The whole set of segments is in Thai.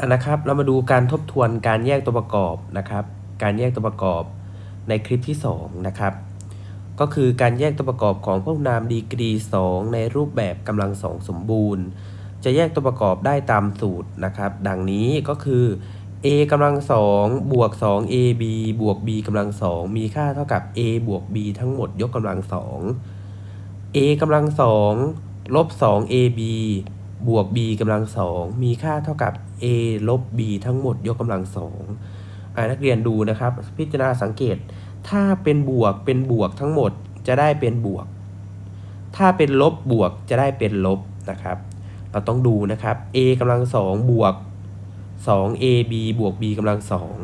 อะนะครับเรามาดูการทบทวนการแยกตัวประกอบนะครับ การแยกตัวประกอบในคลิปที่2นะครับก็คือการแยกตัวประกอบของพหุนามดีกรี 2 ในรูปแบบกำลังสองสมบูรณ์ จะแยกตัวประกอบได้ตามสูตรนะครับ ดังนี้ก็คือ a กำลังสองบวก 2 ab บวก b กำลังสองมีค่าเท่ากับ a บวก b ทั้งหมดยกกำลังสอง a กำลังสองลบ 2 ab บวก b กำลังสองมีค่าเท่ากับ a ลบ b ทั้งหมดยกกำลังสองนักเรียนดูนะครับ พิจารณาสังเกต ถ้าเป็นบวกเป็นบวกทั้งหมดจะได้เป็นบวก ถ้าเป็นลบบวกจะได้เป็นลบนะครับ เราต้องดูนะครับ a กำลังสองบวก 2ab บวก b กำลังสอง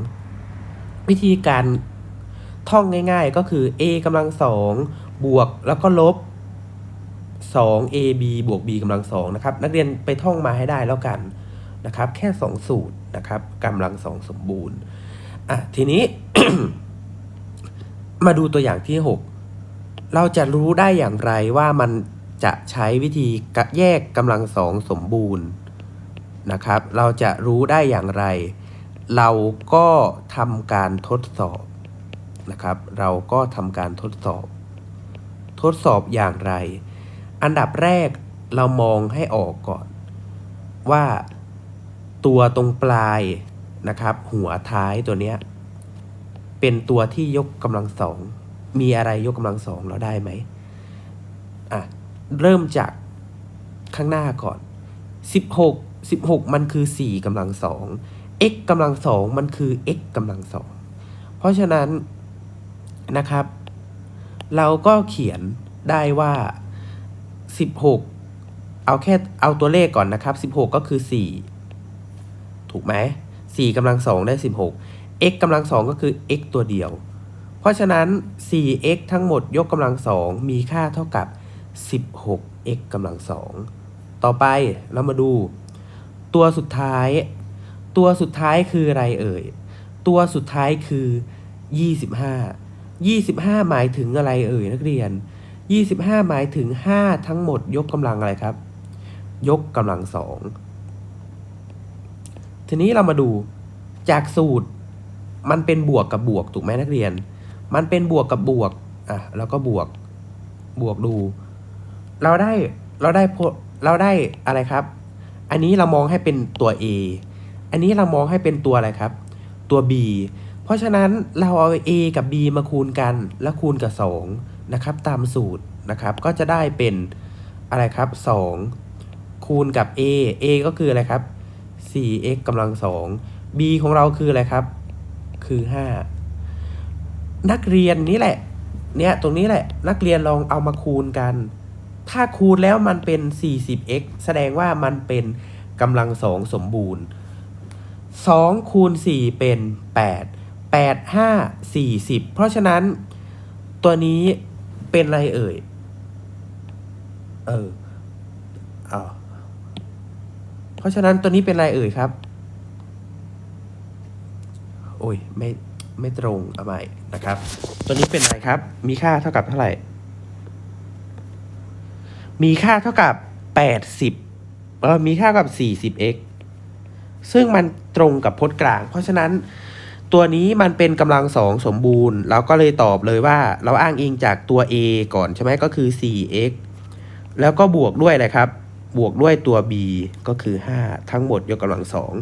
วิธีการท่องง่ายๆก็คือ a กำลังสองบวกแล้วก็ลบ 2ab บวก b กำลังสองนะครับ นักเรียนไปท่องมาให้ได้แล้วกันนะครับ แค่ 2 สูตรนะครับกำลังสองสมบูรณ์อะทีนี้ มาดูตัวอย่างที่ 6 เราจะรู้ได้อย่างไรว่ามันจะใช้วิธีแยกกำลังสองสมบูรณ์นะครับ เราจะรู้ได้อย่างไร เราก็ทำการทดสอบนะครับ เราก็ทำการทดสอบ ทดสอบอย่างไร อันดับแรกเรามองให้ออกก่อน ว่าตัวตรงปลายนะครับ หัวท้ายตัวเนี้ยเป็นตัวที่ยกกำลังสองมีอะไรยกกำลังสองเราได้ไหมอะเริ่มจากข้างหน้าก่อน 16 16 มันคือ 4กำลังสอง x กำลังสองมันคือ x กำลังสอง เพราะฉะนั้นนะครับ เราก็เขียนได้ว่า 16 เอาแค่เอาตัวเลขก่อนนะครับ 16 ก็คือ 4 ถูกไหม4กำลังสองได้ 16 x กำลังสองก็คือ x ตัวเดียว เพราะฉะนั้น 4x ทั้งหมดยกกำลังสองมีค่าเท่ากับ 16x กำลังสองต่อไปเรามาดู ตัวสุดท้าย ตัวสุดท้ายคืออะไรเอ่ย ตัวสุดท้ายคือ 25 25 หมายถึงอะไรเอ่ยนักเรียน 25 หมายถึง 5 ทั้งหมดยกกำลังอะไรครับ ยกกำลังสองทีนี้เรามาดูจากสูตรมันเป็นบวกกับบวกถูกไหมนักเรียน มันเป็นบวกกับบวกอะแล้วก็บวกบวกดู เราได้เราได้เราได้อะไรครับ อันนี้เรามองให้เป็นตัว A อันนี้เรามองให้เป็นตัวอะไรครับ ตัว B เพราะฉะนั้นเราเอา A กับ B มาคูณกัน แล้วคูณกับ 2 นะครับ ตามสูตรนะครับ ก็จะได้เป็นอะไรครับ 2 คูณกับ A A ก็คืออะไรครับ 4x กำลัง 2 B ของเราคืออะไรครับ คือ 5 นักเรียนนี้แหละ เนี่ยตรงนี้แหละ นักเรียนลองเอามาคูณกัน ถ้าคูณแล้วมันเป็น 40x แสดงว่ามันเป็นกำลังสองสมบูรณ์ 2 คูณ 4 เป็น 8 8 5 40 เพราะฉะนั้นตัวนี้ เป็นอะไรเอ่ย เอออ้าเพราะฉะนั้นตัวนี้เป็นอะไรเอ่ยครับ โอ้ย ไม่ ไม่ตรงเอาใหม่นะครับ ตัวนี้เป็นอะไรครับ มีค่าเท่ากับเท่าไหร่ มีค่าเท่ากับ80เออมีค่ากับ 40x ซึ่งมันตรงกับพจน์กลาง เพราะฉะนั้น ตัวนี้มันเป็นกำลังสองสมบูรณ์เราก็เลยตอบเลยว่า เราอ้างอิงจากตัว a ก่อนใช่ไหมก็คือ 4x แล้วก็บวกด้วยอะไรครับ บวกด้วยตัว b ก็คือ 5 ทั้งหมดยกกำลังสอง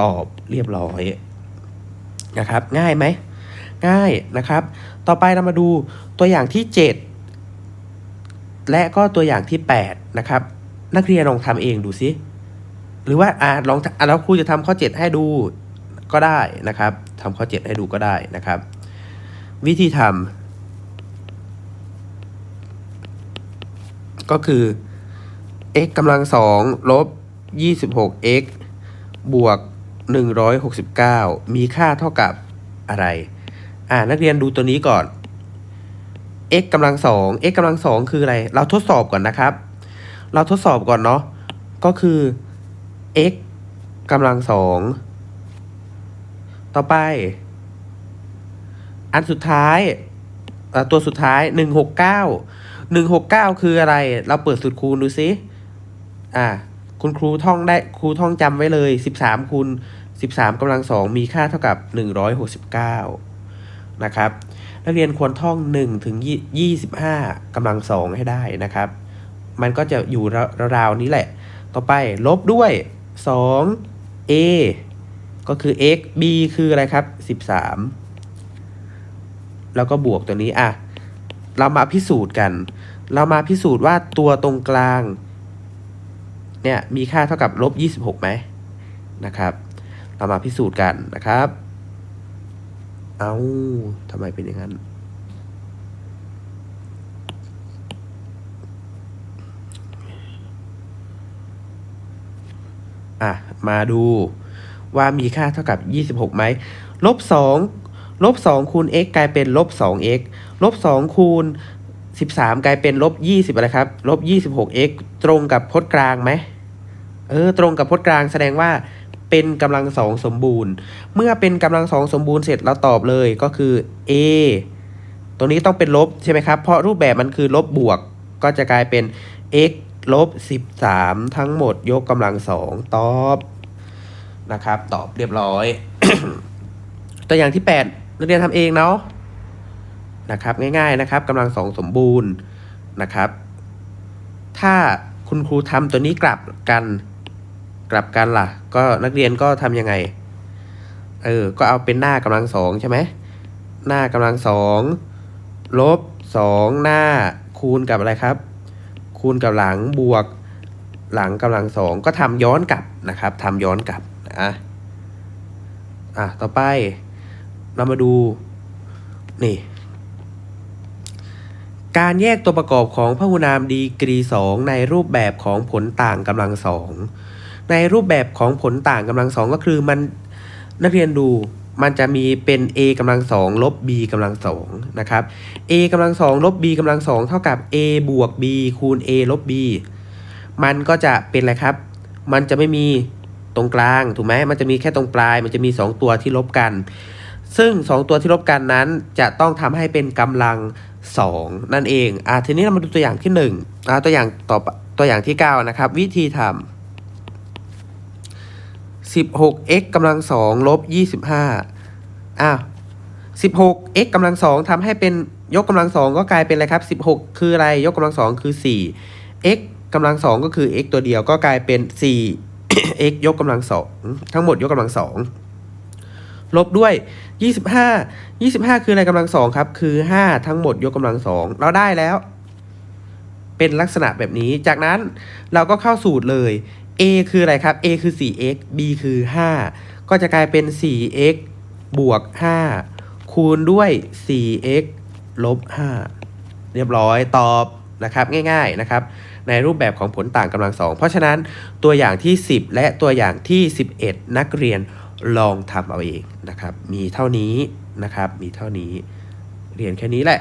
ตอบเรียบร้อยนะครับ ง่ายไหม ง่ายนะครับ ต่อไปเรามาดูตัวอย่างที่ 7 และก็ตัวอย่างที่ 8 นะครับ นักเรียนลองทำเองดูซิหรือว่าอ่าลองอะแล้วครูจะทำข้อ 7 ให้ดู ก็ได้นะครับทำข้อ 7 ให้ดูก็ได้นะครับ วิธีทำก็คือ x กำลังสองลบ 26x บวก 169 มีค่าเท่ากับอะไร อ่านักเรียนดูตัวนี้ก่อน x กำลังสอง x กำลังสองคืออะไร เราทดสอบก่อนนะครับ เราทดสอบก่อนเนาะ ก็คือ x กำลังสอง ต่อไป อันสุดท้าย ตัวสุดท้าย169 169คืออะไร เราเปิดสูตรคูณดูซิอ่า คุณครูท่องได้ครูท่องจำไว้เลยสิบสามคูณสิบสามกำลังสองมีค่าเท่ากับหนึ่งร้อยหกสิบเก้านะครับนักเรียนควรท่องหนึ่งถึงยี่สิบห้ากำลังสองให้ได้นะครับ มันก็จะอยู่ราวๆนี้แหละ ต่อไปลบด้วยสอง a ก็คือ x b คืออะไรครับสิบสามแล้วก็บวกตัวนี้อะเรามาพิสูจน์กัน เรามาพิสูจน์ว่าตัวตรงกลาง เนี่ยมีค่าเท่ากับลบยี่สิบหกไหมนะครับ เรามาพิสูจน์กันนะครับ เอาทำไมเป็นอย่างนั้นอะ มาดู ว่ามีค่าเท่ากับ 26ไหมลบ2ลบ2คูณ x กลายเป็นลบ 2x ลบ2คูณ 13 กลายเป็นลบ20อะไรครับลบ 26x ตรงกับพจน์กลางไหมเออตรงกับพจน์กลางแสดงว่าเป็นกำลังสองสมบูรณ์ เมื่อเป็นกำลังสองสมบูรณ์เสร็จเราตอบเลยก็คือ a ตรงนี้ต้องเป็นลบใช่ไหมครับ เพราะรูปแบบมันคือลบบวก ก็จะกลายเป็น x ลบ 13 ทั้งหมดยกกำลังสองตอบ นะครับ ตอบเรียบร้อย ตัวอย่างที่8นักเรียนทำเองเนาะนะครับ ง่าย ๆนะครับกำลังสองสมบูรณ์นะครับ ถ้าคุณครูทำตัวนี้กลับกันกลับกันล่ะ ก็นักเรียนก็ทำยังไง เออ ก็เอาเป็นหน้ากำลังสองใช่ไหมหน้ากำลังสองลบสองหน้าคูณกับอะไรครับ คูณกับหลังบวก หลังกำลังสองก็ทำย้อนกลับนะครับทำย้อนกลับ นะอะต่อไปเรามาดู นี่ การแยกตัวประกอบของพหุนามดีกรีสองในรูปแบบของผลต่างกำลังสองในรูปแบบของผลต่างกำลังสองก็คือมันนักเรียนดูมันจะมีเป็น a กำลังสองลบ b กำลังสองนะครับ a กำลังสองลบ b กำลังสองเท่ากับ a บวก b คูณ a ลบ b มันก็จะเป็นอะไรครับ มันจะไม่มี ตรงกลางถูกไหมมันจะมีแค่ตรงปลาย มันจะมี 2 ตัวที่ลบกัน ซึ่ง 2 ตัวที่ลบกันนั้นจะต้องทำให้เป็นกำลัง 2 นั่นเองอะทีนี้เรามาดูตัวอย่างที่1อะตัวอย่างต่อตัวอย่างที่ 9 นะครับ วิธีทำ 16x กำลังสองลบ25อ้าว 16x กำลังสองทำให้เป็นยกกำลังสองก็กลายเป็นอะไรครับ 16 คืออะไรยกกำลังสองคือ 4 x กำลังสองก็คือ x ตัวเดียวก็กลายเป็น4 x ยกกำลังสองทั้งหมดยกกำลังสองลบด้วย 25 25 คืออะไรกำลังสองครับ คือ 5 ทั้งหมดยกกำลังสองเราได้แล้ว เป็นลักษณะแบบนี้ จากนั้นเราก็เข้าสูตรเลย a คืออะไรครับ a คือ 4x b คือ 5 ก็จะกลายเป็น 4x บวก 5 คูณด้วย 4x ลบ 5 เรียบร้อยตอบนะครับ ง่าย ๆนะครับ ในรูปแบบของผลต่างกำลังสองเพราะฉะนั้นตัวอย่างที่ 10 และตัวอย่างที่ 11 นักเรียนลองทำเอาเองนะครับ มีเท่านี้นะครับ มีเท่านี้ เรียนแค่นี้แหละ